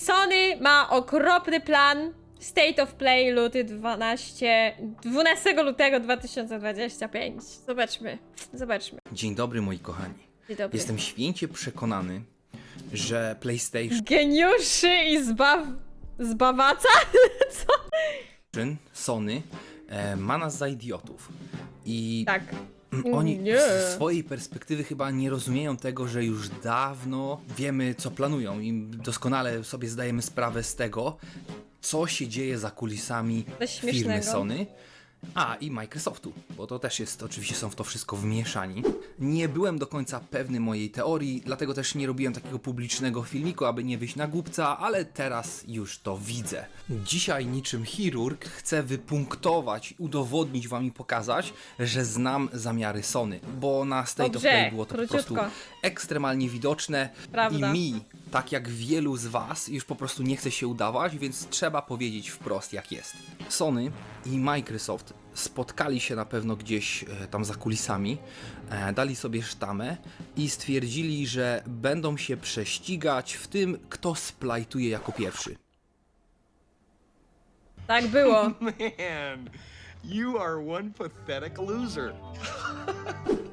Sony ma okropny plan. State of Play luty 12, 12 lutego 2025. Zobaczmy, zobaczmy. Dzień dobry moi kochani. Dzień dobry. Jestem święcie przekonany, że PlayStation, Geniuszy i zbaw... zbawaca? Co? Sony e, ma nas za idiotów. I Tak. Oni Nie. z swojej perspektywy chyba nie rozumieją tego, że już dawno wiemy, co planują i doskonale sobie zdajemy sprawę z tego, co się dzieje za kulisami firmy śmiesznego. Sony. A, i Microsoftu, bo to też jest, oczywiście są w to wszystko wmieszani. Nie byłem do końca pewny mojej teorii, dlatego też nie robiłem takiego publicznego filmiku, aby nie wyjść na głupca, ale teraz już to widzę. Dzisiaj niczym chirurg chcę wypunktować, udowodnić wam i pokazać, że znam zamiary Sony, bo na State of Dobrze, Play było to po króciutko. prostu ekstremalnie widoczne Prawda. i mi, tak jak wielu z was, już po prostu nie chce się udawać, więc trzeba powiedzieć wprost jak jest. Sony i Microsoft spotkali się na pewno gdzieś e, tam za kulisami, e, dali sobie sztamę i stwierdzili, że będą się prześcigać w tym, kto splajtuje jako pierwszy. Tak było. Man, you are one pathetic loser.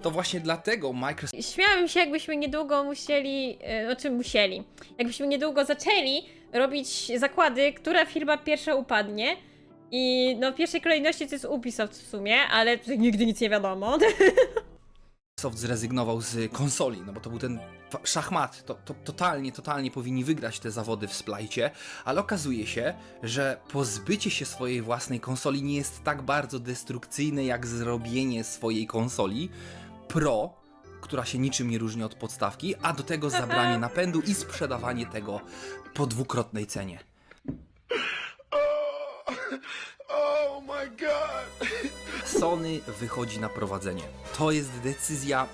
To właśnie dlatego Microsoft Śmiałabym się, jakbyśmy niedługo musieli, e, o czym musieli, jakbyśmy niedługo zaczęli robić zakłady, która firma pierwsza upadnie. I no w pierwszej kolejności to jest Ubisoft w sumie, ale nigdy nic nie wiadomo. zrezygnował z konsoli, no bo to był ten szachmat, to, to totalnie, totalnie powinni wygrać te zawody w splajcie, ale okazuje się, że pozbycie się swojej własnej konsoli nie jest tak bardzo destrukcyjne, jak zrobienie swojej konsoli Pro, która się niczym nie różni od podstawki, a do tego zabranie napędu i sprzedawanie tego po dwukrotnej cenie. Oh, my god. Sony wychodzi na prowadzenie. To jest decyzja.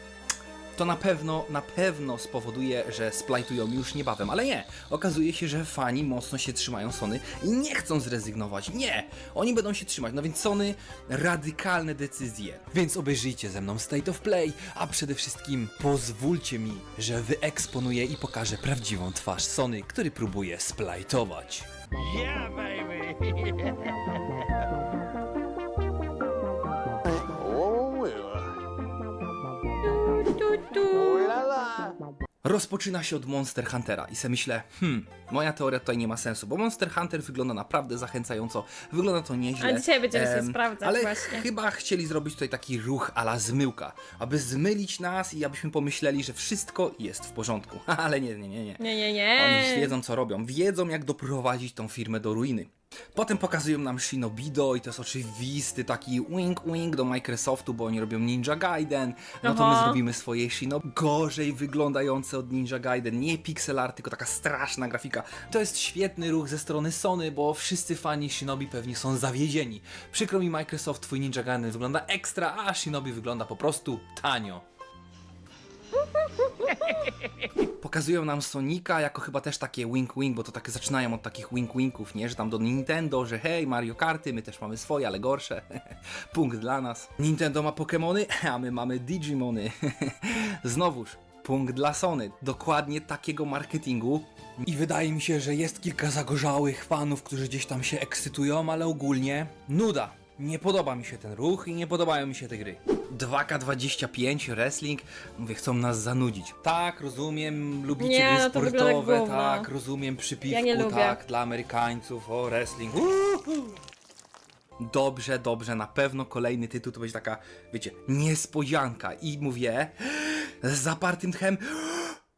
To na pewno, na pewno spowoduje, że splajtują już niebawem, ale nie. Okazuje się, że fani mocno się trzymają Sony i nie chcą zrezygnować. Nie! Oni będą się trzymać. No więc Sony radykalne decyzje. Więc obejrzyjcie ze mną State of Play, a przede wszystkim pozwólcie mi, że wyeksponuję i pokażę prawdziwą twarz Sony, który próbuje splajtować. Yeah, baby. Rozpoczyna się od Monster Huntera i se myślę, hmm, moja teoria tutaj nie ma sensu, bo Monster Hunter wygląda naprawdę zachęcająco, wygląda to nieźle. A dzisiaj będziemy em, sprawdzać ale właśnie. chyba chcieli zrobić tutaj taki ruch ala zmyłka, aby zmylić nas i abyśmy pomyśleli, że wszystko jest w porządku. ale nie, nie, nie, nie. Nie, nie, nie. Oni wiedzą co robią, wiedzą jak doprowadzić tą firmę do ruiny. Potem pokazują nam Shinobido i to jest oczywisty taki wink wink do Microsoftu, bo oni robią Ninja Gaiden, no to my Aha. zrobimy swoje Shinobi gorzej wyglądające od Ninja Gaiden, nie pixel art, tylko taka straszna grafika. To jest świetny ruch ze strony Sony, bo wszyscy fani Shinobi pewnie są zawiedzieni. Przykro mi Microsoft, twój Ninja Gaiden wygląda ekstra, a Shinobi wygląda po prostu tanio. Pokazują nam Sonika jako chyba też takie wink wink, bo to tak zaczynają od takich wink winków, nie? Że tam do Nintendo, że hej, Mario Karty, my też mamy swoje, ale gorsze. Punkt dla nas. Nintendo ma Pokémony, a my mamy Digimony. Znowuż, punkt dla Sony. Dokładnie takiego marketingu. I wydaje mi się, że jest kilka zagorzałych fanów, którzy gdzieś tam się ekscytują, ale ogólnie nuda. Nie podoba mi się ten ruch i nie podobają mi się te gry. 2K25 wrestling, mówię, chcą nas zanudzić. Tak, rozumiem, lubicie Nie, gry no to wygląda jak sportowe, gówno. tak, rozumiem przypiwku, Ja nie lubię. tak, dla Amerykańców, o wrestling. Uhu. Dobrze, dobrze, na pewno kolejny tytuł to będzie taka, wiecie, niespodzianka. I mówię z zapartym tchem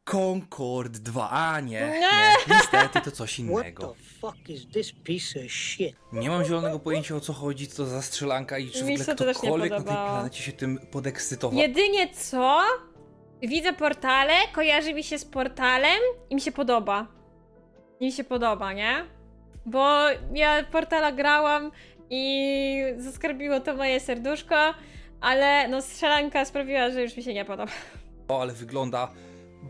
Concord 2, a nie, nie, niestety to coś What innego. the fuck is this piece of shit? Nie mam zielonego pojęcia o co chodzi, co to za strzelanka i czy w Mi ogóle się to też nie ktokolwiek na tej podobało. planecie się tym podekscytował. Jedynie co? Widzę portale, kojarzy mi się z portalem i mi się podoba. Mi się podoba, nie? Bo ja portala grałam i zaskarbiło to moje serduszko, ale no strzelanka sprawiła, że już mi się nie podoba. O, ale wygląda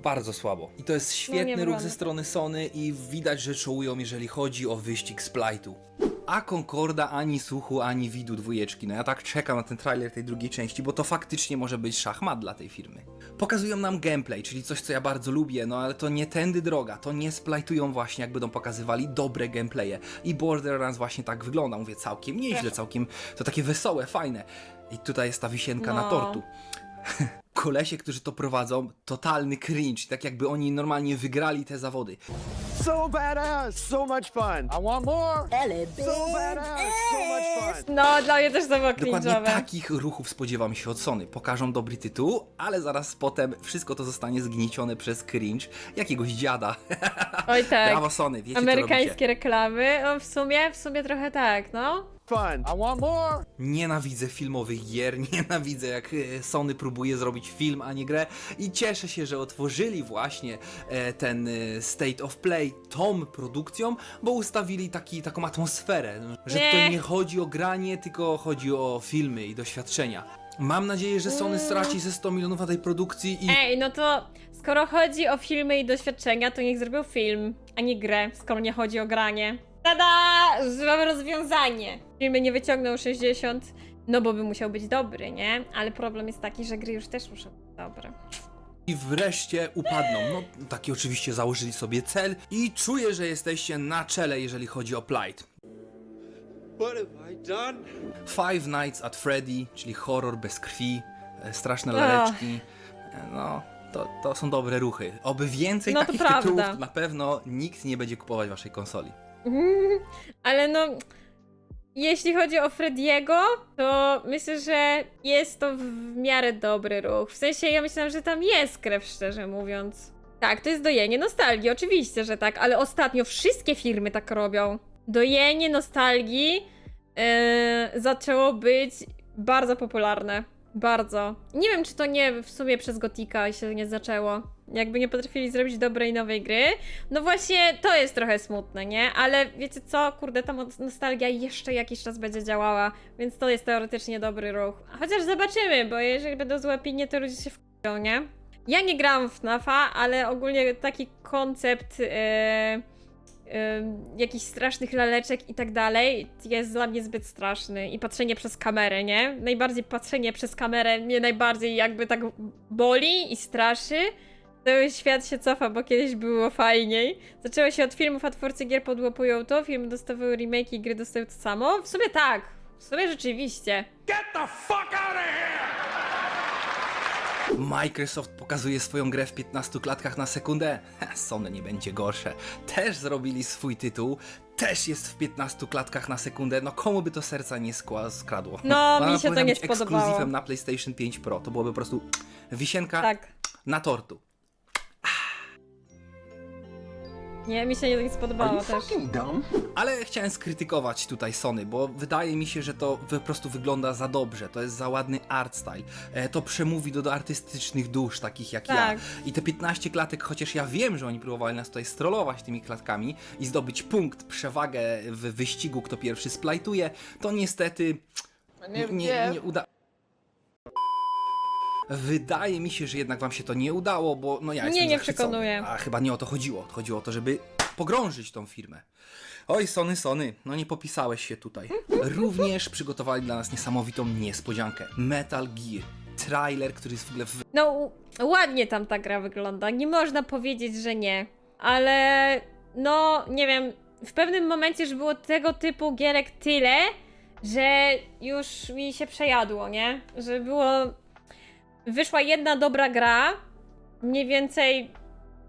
bardzo słabo. I to jest świetny ruch wygląda. ze strony Sony i widać, że czołują, jeżeli chodzi o wyścig Splite'u. A Concorda ani słuchu, ani widu dwójeczki. No ja tak czekam na ten trailer tej drugiej części, bo to faktycznie może być szachmat dla tej firmy. Pokazują nam gameplay, czyli coś, co ja bardzo lubię, no ale to nie tędy droga, to nie splajtują właśnie, jak będą pokazywali dobre gameplaye. I Borderlands właśnie tak wygląda, mówię, całkiem nieźle, całkiem, to takie wesołe, fajne. I tutaj jest ta wisienka na No. tortu. Kolesie, którzy to prowadzą, totalny cringe, tak jakby oni normalnie wygrali te zawody. So badass, so much fun. I want more. So badass, so much fun. No, dla mnie też to było Dokładnie cringe'owe. takich ruchów spodziewam się od Sony. Pokażą dobry tytuł, ale zaraz potem wszystko to zostanie zgniecione przez cringe jakiegoś dziada. Oj tak. Brawo Sony, wiecie co robicie. Amerykańskie reklamy. No, w sumie, w sumie trochę tak, no. Fun. I want more. Nienawidzę filmowych gier, nienawidzę jak e, Sony próbuje zrobić film, a nie grę i cieszę się, że otworzyli właśnie e, ten e, State of Play tą produkcją, bo ustawili taki, taką atmosferę, że Nie. tutaj nie chodzi o granie, tylko chodzi o filmy i doświadczenia. Mam nadzieję, że Sony straci ze 100 milionów na tej produkcji i Ej, no to skoro chodzi o filmy i doświadczenia, to niech zrobił film, a nie grę, skoro nie chodzi o granie. Tada! Mamy rozwiązanie. Filmy nie wyciągną 60, no bo by musiał być dobry, nie? Ale problem jest taki, że gry już też muszą być dobre. I wreszcie upadną. No, taki oczywiście założyli sobie cel i czuję, że jesteście na czele, jeżeli chodzi o Plight. What have I done? Five Nights at Freddy, czyli horror bez krwi, e, straszne laleczki. E, No, to, to są dobre ruchy. Oby więcej No to takich prawda. tytułów, to na pewno nikt nie będzie kupować waszej konsoli. Ale no, jeśli chodzi o Frediego, to myślę, że jest to w miarę dobry ruch. W sensie ja myślałam, że tam jest krew, szczerze mówiąc. Tak, to jest dojenie nostalgii, oczywiście, że tak, ale ostatnio wszystkie firmy tak robią. Dojenie nostalgii yy, zaczęło być bardzo popularne. Bardzo. Nie wiem, czy to nie w sumie przez Gotika się nie zaczęło. Jakby nie potrafili zrobić dobrej nowej gry. No właśnie, to jest trochę smutne, nie? Ale wiecie co, kurde, ta nostalgia jeszcze jakiś czas będzie działała, więc to jest teoretycznie dobry ruch. Chociaż zobaczymy, bo jeżeli będą złe opinie, to ludzie się wkurzą, nie? Ja nie grałam w FNAFa, ale ogólnie taki koncept e, e, jakichś strasznych laleczek i tak dalej jest dla mnie zbyt straszny. I patrzenie przez kamerę, nie? Najbardziej patrzenie przez kamerę mnie najbardziej jakby tak boli i straszy. Cały świat się cofa, bo kiedyś było fajniej. Zaczęło się od filmów, a twórcy gier podłapują to, filmy dostawały remake i gry dostają to samo. W sumie tak, w sumie rzeczywiście. Get the fuck out of here! Microsoft pokazuje swoją grę w 15 klatkach na sekundę. Sony nie będzie gorsze. Też zrobili swój tytuł. Też jest w 15 klatkach na sekundę. No komu by to serca nie skła- skradło? No, mi się to nie spodobało. ekskluzywem na PlayStation 5 Pro. To byłoby po prostu wisienka Tak. na tortu. Nie, mi się nie, spodobało też. dumb? Ale chciałem skrytykować tutaj Sony, bo wydaje mi się, że to po prostu wygląda za dobrze. To jest za ładny art style. E, To przemówi do, do artystycznych dusz, takich jak Tak. ja. I te 15 klatek, chociaż ja wiem, że oni próbowali nas tutaj strollować tymi klatkami i zdobyć punkt, przewagę w wyścigu, kto pierwszy splajtuje, to niestety nie, nie, nie uda. Wydaje mi się, że jednak wam się to nie udało, bo no ja Nie, jestem nie zachwycony. przekonuje. A chyba nie o to chodziło. Chodziło o to, żeby pogrążyć tą firmę. Oj, Sony, Sony, no nie popisałeś się tutaj. Również przygotowali dla nas niesamowitą niespodziankę. Metal Gear. Trailer, który jest w ogóle w No, ładnie tam ta gra wygląda. Nie można powiedzieć, że nie. Ale, no, nie wiem. W pewnym momencie już było tego typu gierek tyle, że już mi się przejadło, nie? Że było. Wyszła jedna dobra gra, mniej więcej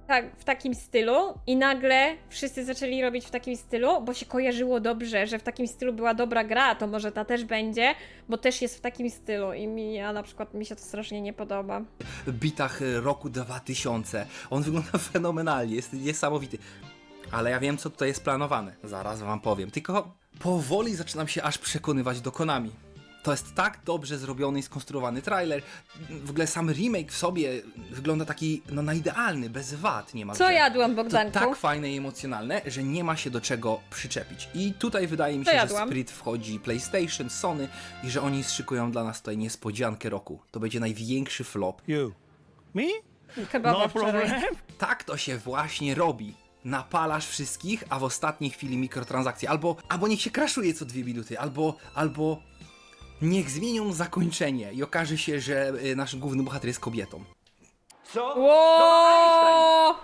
tak, w takim stylu, i nagle wszyscy zaczęli robić w takim stylu, bo się kojarzyło dobrze, że w takim stylu była dobra gra, to może ta też będzie, bo też jest w takim stylu. I mi, ja na przykład mi się to strasznie nie podoba. bitach e, roku 2000. On wygląda fenomenalnie, jest niesamowity. Ale ja wiem, co tutaj jest planowane. Zaraz wam powiem. Tylko powoli zaczynam się aż przekonywać do Konami. To jest tak dobrze zrobiony i skonstruowany trailer. W ogóle sam remake w sobie wygląda taki, no na idealny, bez wad nie ma. Co jadłam, To Bogdanku? tak fajne i emocjonalne, że nie ma się do czego przyczepić. I tutaj wydaje mi się, że? Sprit wchodzi PlayStation, Sony i że oni szykują dla nas tutaj niespodziankę roku. To będzie największy flop. You. Me? Chyba No problem. Tak to się właśnie robi. Napalasz wszystkich, a w ostatniej chwili mikrotransakcje. Albo, albo niech się kraszuje co dwie minuty, albo, albo niech zmienią zakończenie i okaże się, że y, nasz główny bohater jest kobietą. Co? Ło!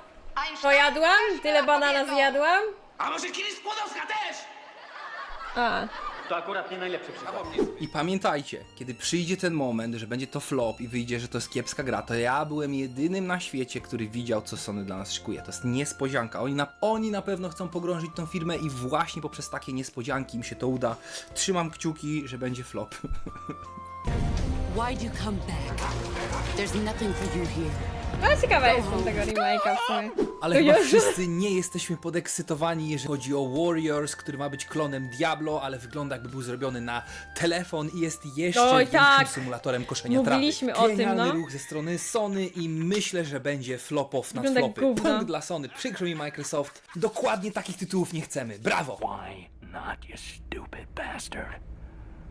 Pojadłam? Tyle banana zjadłam? A może kiedyś Skłodowska też? A, To akurat nie najlepszy przykład. I pamiętajcie, kiedy przyjdzie ten moment, że będzie to flop i wyjdzie, że to jest kiepska gra, to ja byłem jedynym na świecie, który widział, co Sony dla nas szykuje. To jest niespodzianka. Oni na, oni na pewno chcą pogrążyć tą firmę i właśnie poprzez takie niespodzianki im się to uda. Trzymam kciuki, że będzie flop. Why'd you come back? There's nothing for you here. Ale ciekawa jestem tego remake'a w sumie. Ale chyba wszyscy nie jesteśmy podekscytowani, jeżeli chodzi o Warriors, który ma być klonem Diablo, ale wygląda jakby był zrobiony na telefon i jest jeszcze Oj, większym tak. symulatorem koszenia Mówiliśmy trawy. o tym, Genialny no. ruch ze strony Sony i myślę, że będzie flop-off nad Wygląda jak flopy. gówno. Punkt dla Sony, przykro mi Microsoft. Dokładnie takich tytułów nie chcemy. Brawo! Why not, you stupid bastard?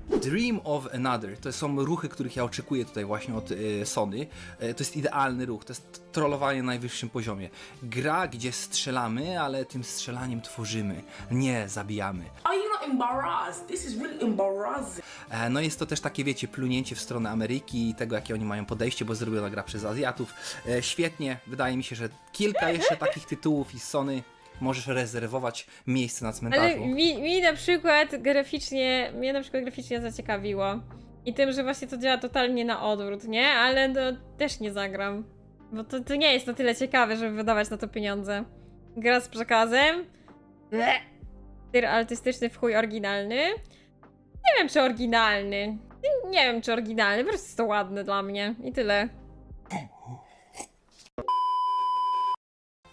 Dream of Another to są ruchy, których ja oczekuję tutaj właśnie od y, Sony. Y, to jest idealny ruch, to jest trollowanie na najwyższym poziomie. Gra, gdzie strzelamy, ale tym strzelaniem tworzymy, nie zabijamy. Are you not embarrassed? This is really embarrassing. E, No jest to też takie, wiecie, plunięcie w stronę Ameryki i tego, jakie oni mają podejście, bo zrobiona gra przez Azjatów. E, Świetnie, wydaje mi się, że kilka jeszcze takich tytułów i Sony możesz rezerwować miejsce na Ale cmentarzu. mi, mi na przykład graficznie, mnie na przykład graficznie zaciekawiło. I tym, że właśnie to działa totalnie na odwrót, nie? Ale no, też nie zagram. Bo to, to nie jest na tyle ciekawe, żeby wydawać na to pieniądze. Gra z przekazem. Ble. Styl artystyczny w chuj oryginalny. Nie wiem, czy oryginalny. Nie- Nie wiem, czy oryginalny, po prostu jest to ładne dla mnie. I tyle.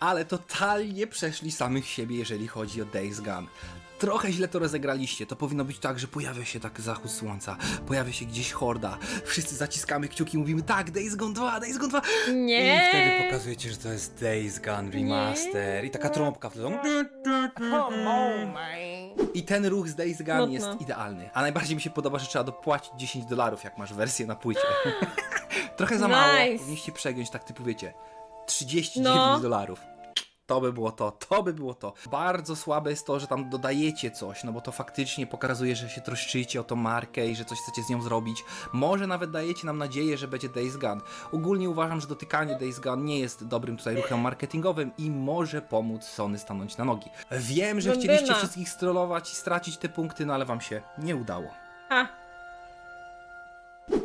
Ale totalnie przeszli samych siebie, jeżeli chodzi o Days Gone. Trochę źle to rozegraliście. To powinno być tak, że pojawia się tak zachód słońca, pojawia się gdzieś horda, wszyscy zaciskamy kciuki i mówimy tak, Days Gone 2, Days Gone 2. Nie. I wtedy pokazujecie, że to jest Days Gone Remaster i taka trąbka wtedy. I ten ruch z Days Gone Smutno. jest idealny. A najbardziej mi się podoba, że trzeba dopłacić 10 dolarów, jak masz wersję na płycie. Trochę za mało. Nice. Powinniście przegiąć tak typu, wiecie, 39 No. dolarów. To by było to, to by było to. Bardzo słabe jest to, że tam dodajecie coś, no bo to faktycznie pokazuje, że się troszczycie o tą markę i że coś chcecie z nią zrobić. Może nawet dajecie nam nadzieję, że będzie Days Gone. Ogólnie uważam, że dotykanie Days Gone nie jest dobrym tutaj ruchem marketingowym i może pomóc Sony stanąć na nogi. Wiem, że chcieliście wszystkich strollować i stracić te punkty, no ale wam się nie udało. Ha,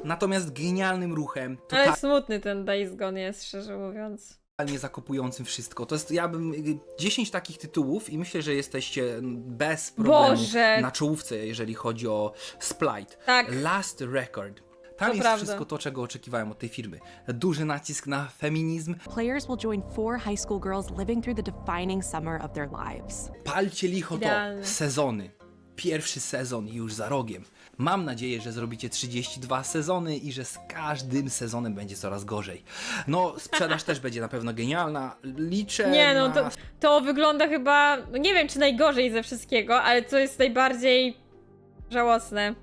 Natomiast genialnym ruchem, ale smutny ten Days Gone jest, szczerze mówiąc. totalnie zakopującym wszystko. To jest, ja bym y, 10 takich tytułów i myślę, że jesteście mm, bez problemu Boże. na czołówce, jeżeli chodzi o Splite. Tak. Last Record. Tam To jest prawda. wszystko to, czego oczekiwałem od tej firmy. Duży nacisk na feminizm. Players will join four high school girls living through the defining summer of their lives. Palcie licho to. Idealne. Sezony. Pierwszy sezon już za rogiem. Mam nadzieję, że zrobicie 32 sezony i że z każdym sezonem będzie coraz gorzej. No, sprzedaż też będzie na pewno genialna. Liczę Nie no, na... to, to wygląda chyba, no nie wiem czy najgorzej ze wszystkiego, ale to jest najbardziej żałosne.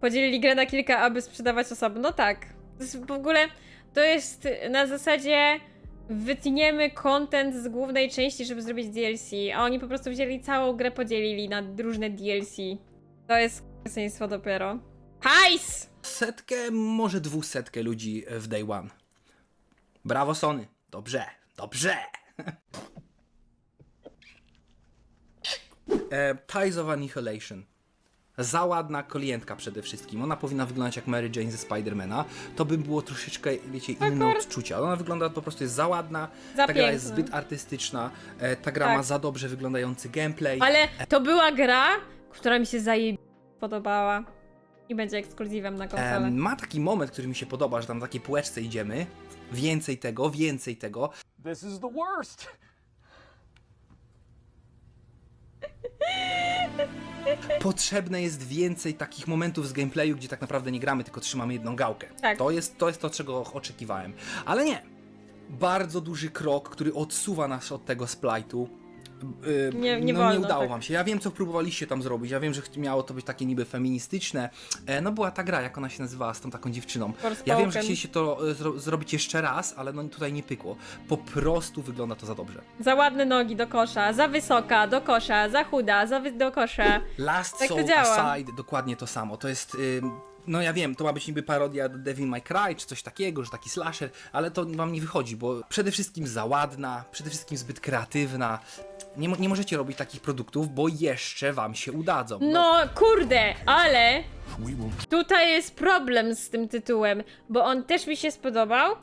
Podzielili grę na kilka, aby sprzedawać osobno. No tak. To jest w ogóle, to jest na zasadzie wytniemy content z głównej części, żeby zrobić DLC, a oni po prostu wzięli całą grę, podzielili na różne DLC. To jest k***stwo dopiero. Hajs! setkę, może dwusetkę ludzi w Day One. Brawo Sony. Dobrze, dobrze. e, Ties of Annihilation. Za ładna klientka przede wszystkim. Ona powinna wyglądać jak Mary Jane ze Spidermana. To by było troszeczkę, wiecie, inne odczucia. Ona wygląda po prostu jest za ładna. Za ta gra jest piękna. zbyt artystyczna. E, ta gra Tak. ma za dobrze wyglądający gameplay. Ale to była gra, która mi się zaje... podobała. I będzie ekskluzywem na konsolę. Em, ma taki moment, który mi się podoba, że tam w takiej półeczce idziemy. Więcej tego, więcej tego. This is the worst. Potrzebne jest więcej takich momentów z gameplayu, gdzie tak naprawdę nie gramy, tylko trzymamy jedną gałkę. Tak. To, jest, to jest to, czego oczekiwałem. Ale nie. Bardzo duży krok, który odsuwa nas od tego splite'u. Yy, Nie- nie no, wolno, nie udało tak. wam się. Ja wiem, co próbowaliście tam zrobić. Ja wiem, że miało to być takie niby feministyczne. E, no była ta gra, jak ona się nazywała, z tą taką dziewczyną. Ja wiem, że chcieliście to e, zro- zrobić jeszcze raz, ale no tutaj nie pykło. Po prostu wygląda to za dobrze. Za ładne nogi do kosza, za wysoka do kosza, za chuda, za do kosza. Last Tak Soul. Aside, dokładnie to samo. To jest. No ja wiem, to ma być niby parodia Devil May Cry, czy coś takiego, że taki slasher, ale to wam nie wychodzi, bo przede wszystkim za ładna, przede wszystkim zbyt kreatywna. Nie, nie możecie robić takich produktów, bo jeszcze wam się udadzą. No kurde, ale tutaj jest problem z tym tytułem, bo on też mi się spodobał,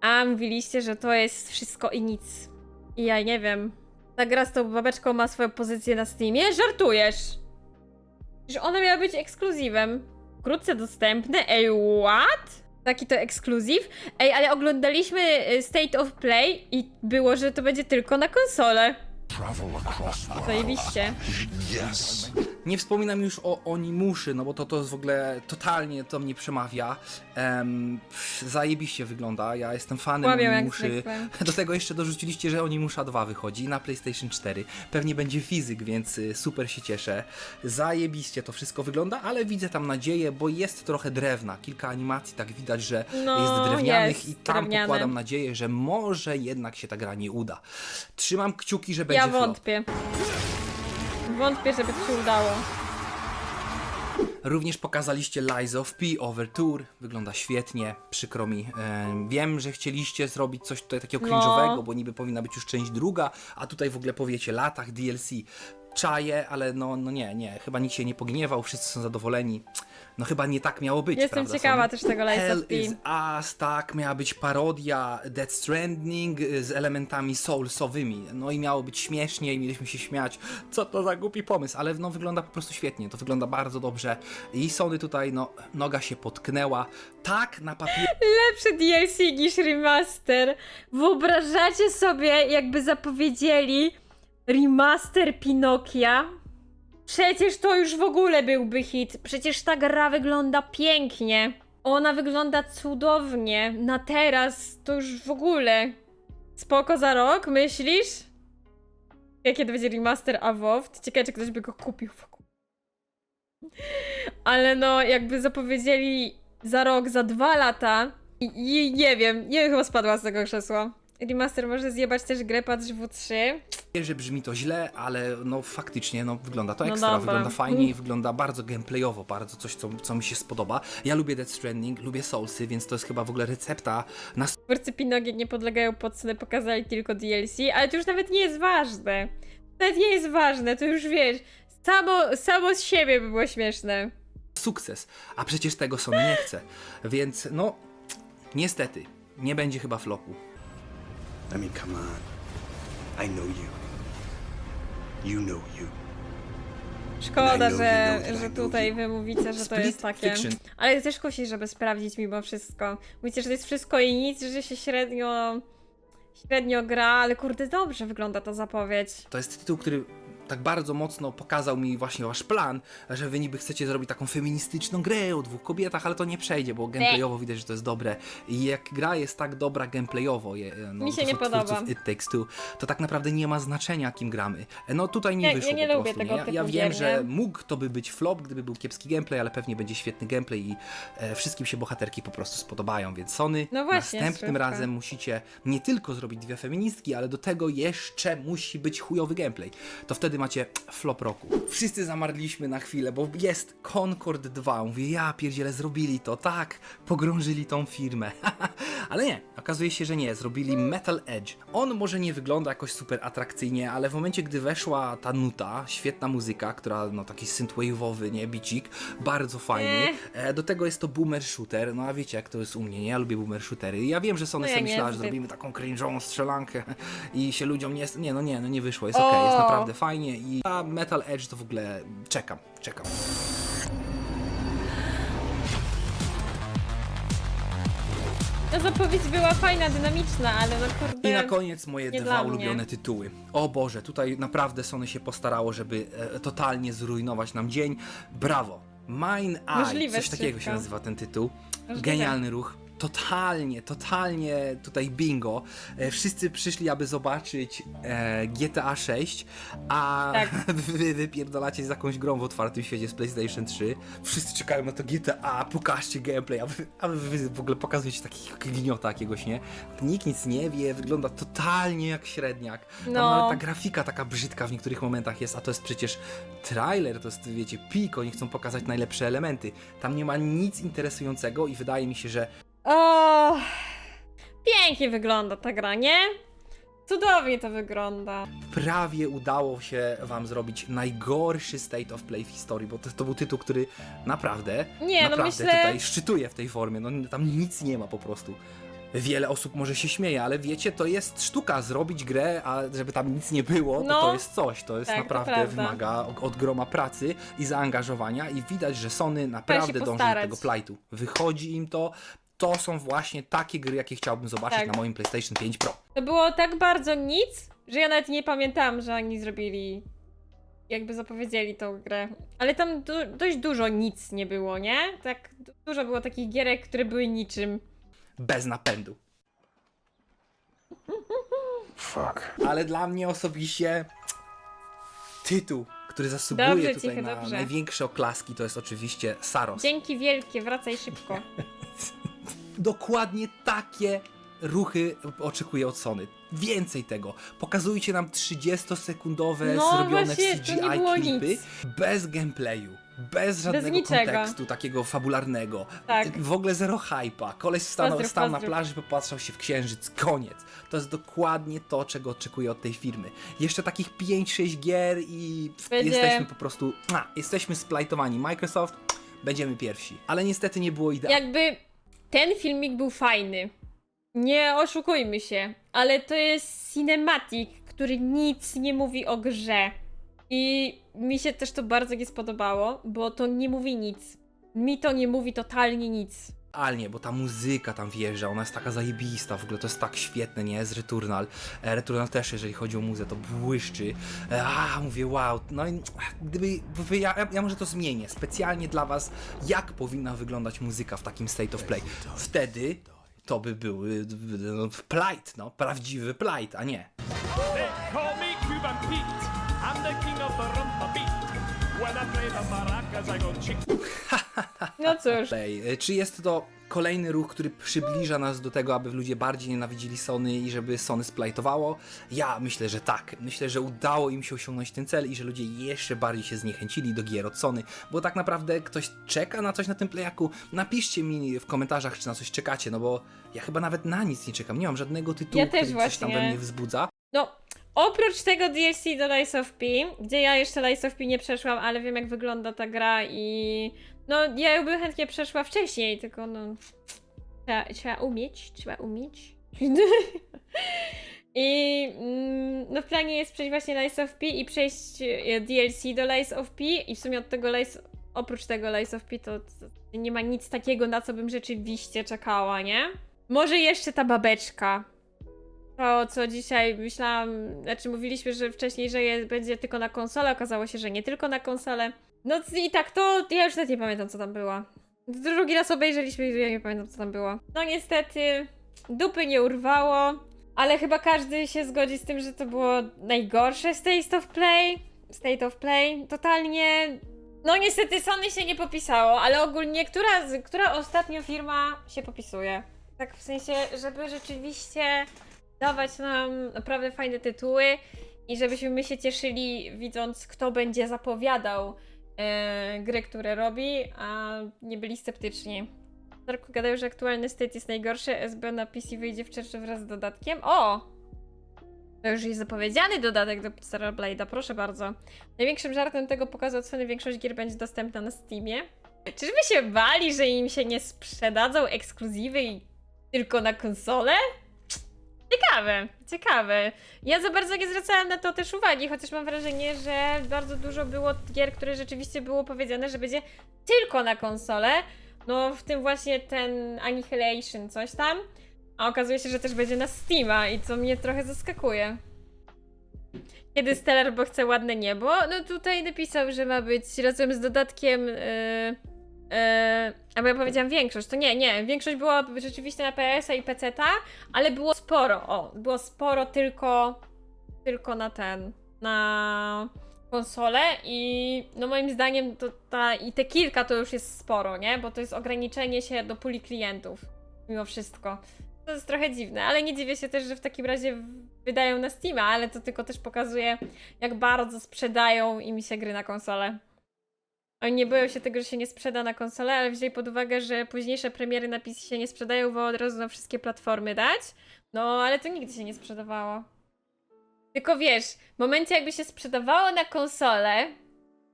a mówiliście, że to jest wszystko i nic. I ja nie wiem. Ta gra z tą babeczką ma swoją pozycję na Steamie? Żartujesz! Że ona miała być ekskluzywem. Wkrótce dostępne? Ej, what? Taki to ekskluzyw? Ej, ale oglądaliśmy y, State of Play i było, że to będzie tylko na konsolę. Zajebiście. Nie wspominam już o Onimuszy, no bo to, to jest w ogóle totalnie to mnie przemawia. Um, zajebiście wygląda, ja jestem fanem jak Onimuszy. Do tego jeszcze dorzuciliście, że Onimusza 2 wychodzi na PlayStation 4. Pewnie będzie fizyk, więc y, super się cieszę. Zajebiście to wszystko wygląda, ale widzę tam nadzieję, bo jest trochę drewna. Kilka animacji tak widać, że No, jest drewnianych jest i tam drewniane. pokładam nadzieję, że może jednak się ta gra nie uda. Trzymam kciuki, że będzie Ja flop. Wątpię. Żeby to się udało. Również pokazaliście Lies of P Overture. Wygląda świetnie, przykro mi. E, wiem, że chcieliście zrobić coś tutaj takiego No. cringe'owego, bo niby powinna być już część druga, a tutaj w ogóle powiecie latach DLC. Czaję, ale no, no nie, nie, chyba nikt się nie pogniewał, wszyscy są zadowoleni. No chyba nie tak miało być, Jestem prawda, ciekawa Sony? też tego Lies Hell of P. is Us, tak, miała być parodia Death Stranding y, z elementami soulsowymi. No i miało być śmiesznie i mieliśmy się śmiać. Co to za głupi pomysł, ale no wygląda po prostu świetnie, to wygląda bardzo dobrze. I Sony tutaj, no, noga się potknęła. Tak, na papierze Lepszy DLC niż remaster. Wyobrażacie sobie, jakby zapowiedzieli remaster Pinokia? Przecież to już w ogóle byłby hit. Przecież ta gra wygląda pięknie. Ona wygląda cudownie. Na teraz to już w ogóle. Spoko za rok, myślisz? Jak kiedy będzie remaster Avowed? Ciekawe, czy ktoś by go kupił w ogóle. Ale no, jakby zapowiedzieli za rok, za dwa lata i, i nie wiem, nie wiem, chyba spadła z tego krzesła. Remaster może zjebać też grę Patrz W3. że brzmi to źle, ale no faktycznie no, wygląda to No ekstra, dobra. wygląda fajnie i wygląda bardzo gameplayowo, bardzo coś, co, co mi się spodoba. Ja lubię Death Stranding, lubię Soulsy, więc to jest chyba w ogóle recepta na Twórcy Pinokie nie podlegają pod cenę, pokazali tylko DLC, ale to już nawet nie jest ważne. To nawet nie jest ważne, to już wiesz, samo, samo z siebie by było śmieszne. sukces, a przecież tego Sony nie chce. Więc no, niestety, nie będzie chyba flopu. I mean, come on. I know you. You know you. Szkoda, że, że tutaj wy mówicie, że to jest takie. Ale też kusi, żeby sprawdzić mimo wszystko. Mówicie, że to jest wszystko i nic, że się średnio. średnio gra, ale kurde, dobrze wygląda ta zapowiedź. To jest tytuł, który tak bardzo mocno pokazał mi właśnie wasz plan, że wy niby chcecie zrobić taką feministyczną grę o dwóch kobietach, ale to nie przejdzie, bo gameplayowo widać, że to jest dobre. I jak gra jest tak dobra gameplayowo, je- no, Mi się nie podoba. It Takes Two, to tak naprawdę nie ma znaczenia, kim gramy. No tutaj nie Ja- ja wyszło nie po lubię prostu. tego nie? Ja, ja wiem, że mógł to by być flop, gdyby był kiepski gameplay, ale pewnie będzie świetny gameplay i e, wszystkim się bohaterki po prostu spodobają, więc Sony No właśnie, następnym razem musicie nie tylko zrobić dwie feministki, ale do tego jeszcze musi być chujowy gameplay. To wtedy macie flop roku. Wszyscy zamarliśmy na chwilę, bo jest Concord 2. Mówię, ja pierdziele, zrobili to, tak, pogrążyli tą firmę. ale nie, okazuje się, że nie, zrobili Metal Edge. On może nie wygląda jakoś super atrakcyjnie, ale w momencie, gdy weszła ta nuta, świetna muzyka, która, no taki synthwave'owy, nie, bicik, bardzo fajny. E, do tego jest to boomer shooter, no a wiecie jak to jest u mnie, nie? Ja lubię boomer shootery. Ja wiem, że Sony No ja sobie myślała, że zrobimy taką cringe'ową strzelankę i się ludziom nie... Nie, no nie, no nie wyszło, jest okej, jest naprawdę fajnie i a Metal Edge to w ogóle czekam, czekam. No zapowiedź była fajna, dynamiczna, ale no kurde. I na koniec moje nie dwa dla ulubione tytuły. O Boże, tutaj naprawdę Sony się postarało, żeby e, totalnie zrujnować nam dzień. Brawo! Mine Eye, Możliwe, coś takiego się nazywa ten tytuł. Możliwe. Genialny ruch. Totalnie, totalnie tutaj bingo. E, wszyscy przyszli, aby zobaczyć e, GTA 6, a Tak. wy wypierdolacie z jakąś grą w otwartym świecie z PlayStation 3. Wszyscy czekają na to GTA, pokażcie gameplay, a wy, a wy w ogóle pokazujecie takiego gniota jakiegoś, nie? Nikt nic nie wie, wygląda totalnie jak średniak. Tam No. nawet ta grafika taka brzydka w niektórych momentach jest, a to jest przecież trailer, to jest, wiecie, pik, oni chcą pokazać najlepsze elementy. Tam nie ma nic interesującego i wydaje mi się, że O, pięknie wygląda ta gra, nie? Cudownie to wygląda. prawie udało się wam zrobić najgorszy state of play w historii, bo to, to był tytuł, który naprawdę, Nie, no naprawdę myślę- tutaj szczytuje w tej formie, no tam nic nie ma po prostu. Wiele osób może się śmieje, ale wiecie, to jest sztuka zrobić grę, a żeby tam nic nie było, to No. to jest coś. To jest Tak, to naprawdę prawda. wymaga od groma pracy i zaangażowania i widać, że Sony naprawdę dąży do tego plajtu. Wychodzi im to. To są właśnie takie gry, jakie chciałbym zobaczyć Tak. na moim PlayStation 5 Pro. To było tak bardzo nic, że ja nawet nie pamiętałam, że oni zrobili. Jakby zapowiedzieli tą grę. Ale tam du dość dużo nic nie było, nie? Tak du- dużo było takich gierek, które były niczym. Bez napędu. Fuck. Ale dla mnie osobiście tytuł, który zasługuje Dobrze, tutaj cichy, na dobrze. największe oklaski, to jest oczywiście Saros. Dzięki wielkie, wracaj szybko. Dokładnie takie ruchy oczekuję od Sony. Więcej tego. Pokazujcie nam 30-sekundowe No zrobione właśnie, w CGI klipy nic. bez gameplayu. Bez żadnego niczego. kontekstu takiego fabularnego. Tak. W ogóle zero hypa. Koleś stanął, Pozdrów, stał na pozdrów. plaży, popatrzał się w księżyc. Koniec. To jest dokładnie to, czego oczekuję od tej firmy. Jeszcze takich 5-6 gier i Będzie- jesteśmy po prostu... A, jesteśmy splajtowani. Microsoft, będziemy pierwsi. Ale niestety nie było idealnie. Jakby ten filmik był fajny. Nie oszukujmy się, ale to jest cinematic, który nic nie mówi o grze. I mi się też to bardzo nie spodobało, bo to nie mówi nic. Mi to nie mówi totalnie nic. Idealnie, bo ta muzyka tam wjeżdża, ona jest taka zajebista, w ogóle to jest tak świetne, nie? Z Returnal. E, Returnal też, jeżeli chodzi o muzę, to błyszczy. E, a, mówię, wow, no i gdyby, ja, ja, może to zmienię, specjalnie dla was, jak powinna wyglądać muzyka w takim state of play. Wtedy to by był y, no, plight, no, prawdziwy plight, a nie. Call me Cuban Pete. No cóż. Play. E, Czy jest to kolejny ruch, który przybliża nas do tego, aby ludzie bardziej nienawidzili Sony i żeby Sony splajtowało? Ja myślę, że tak. Myślę, że udało im się osiągnąć ten cel i że ludzie jeszcze bardziej się zniechęcili do gier od Sony, bo tak naprawdę ktoś czeka na coś na tym playaku. Napiszcie mi w komentarzach, czy na coś czekacie, no bo ja chyba nawet na nic nie czekam. Nie mam żadnego tytułu, Ja też który coś tam we mnie wzbudza. No, oprócz tego DLC do Lies of P, gdzie ja jeszcze Lies of P nie przeszłam, ale wiem jak wygląda ta gra i... No, ja ją bym chętnie przeszła wcześniej, tylko no... Trzeba, trzeba umieć, trzeba umieć. I mm, no w planie jest przejść właśnie Lies of P i przejść e, DLC do Lies of P i w sumie od tego Lies, oprócz tego Lies of P to, to nie ma nic takiego, na co bym rzeczywiście czekała, nie? Może jeszcze ta babeczka, to, co dzisiaj myślałam, znaczy mówiliśmy, że wcześniej, że je, będzie tylko na konsolę, okazało się, że nie tylko na konsolę. No i tak, to ja już nawet nie pamiętam, co tam było. Drugi raz obejrzeliśmy i ja nie pamiętam, co tam było. No niestety, dupy nie urwało, ale chyba każdy się zgodzi z tym, że to było najgorsze State of Play. State of Play. Totalnie... No niestety Sony się nie popisało, ale ogólnie która, która ostatnio firma się popisuje? Tak w sensie, żeby rzeczywiście dawać nam naprawdę fajne tytuły i żebyśmy my się cieszyli widząc, kto będzie zapowiadał e, gry, które robi, a nie byli sceptyczni. Darku gadają, że aktualny state jest najgorszy, SB na PC wyjdzie w czerwcu wraz z dodatkiem. O! To już jest zapowiedziany dodatek do Star Blade'a, proszę bardzo. Największym żartem tego pokazu od Sony większość gier będzie dostępna na Steamie. Czyżby się bali, że im się nie sprzedadzą ekskluzywy i tylko na konsolę? Ciekawe, ciekawe. Ja za bardzo nie zwracałam na to też uwagi, chociaż mam wrażenie, że bardzo dużo było gier, które rzeczywiście było powiedziane, że będzie tylko na konsolę. No, w tym właśnie ten Annihilation, coś tam. A okazuje się, że też będzie na Steama i co mnie trochę zaskakuje. Kiedy Stellar, bo chce ładne niebo? No tutaj napisał, że ma być razem z dodatkiem yy, Yy, albo ja powiedziałam większość, to nie, nie, większość była rzeczywiście na PS-a i PC-ta, ale było sporo, o, było sporo tylko, tylko na ten, na konsolę i no moim zdaniem to ta, i te kilka to już jest sporo, nie, bo to jest ograniczenie się do puli klientów, mimo wszystko. To jest trochę dziwne, ale nie dziwię się też, że w takim razie wydają na Steama, ale to tylko też pokazuje, jak bardzo sprzedają im się gry na konsolę. Oni nie boją się tego, że się nie sprzeda na konsolę, ale wzięli pod uwagę, że późniejsze premiery na PC się nie sprzedają, bo od razu na wszystkie platformy dać. No, ale to nigdy się nie sprzedawało. Tylko wiesz, w momencie jakby się sprzedawało na konsolę,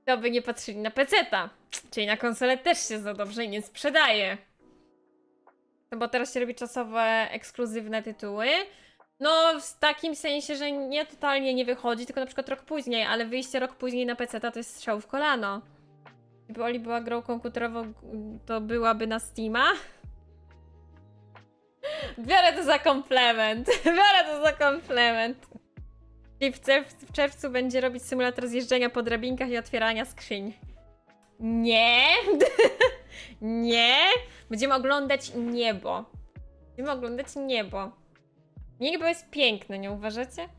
to by nie patrzyli na PC-ta. Czyli na konsolę też się za dobrze nie sprzedaje. No bo teraz się robi czasowe, ekskluzywne tytuły. No, w takim sensie, że nie totalnie nie wychodzi, tylko na przykład rok później, ale wyjście rok później na PC to jest strzał w kolano. Gdyby Oli była grą komputerową, to byłaby na Steama. Biorę to za komplement. Biorę to za komplement. I w, w czerwcu będzie robić symulator zjeżdżania po drabinkach i otwierania skrzyń. Nie. nie. Będziemy oglądać niebo. Będziemy oglądać niebo. Niebo jest piękne, nie uważacie?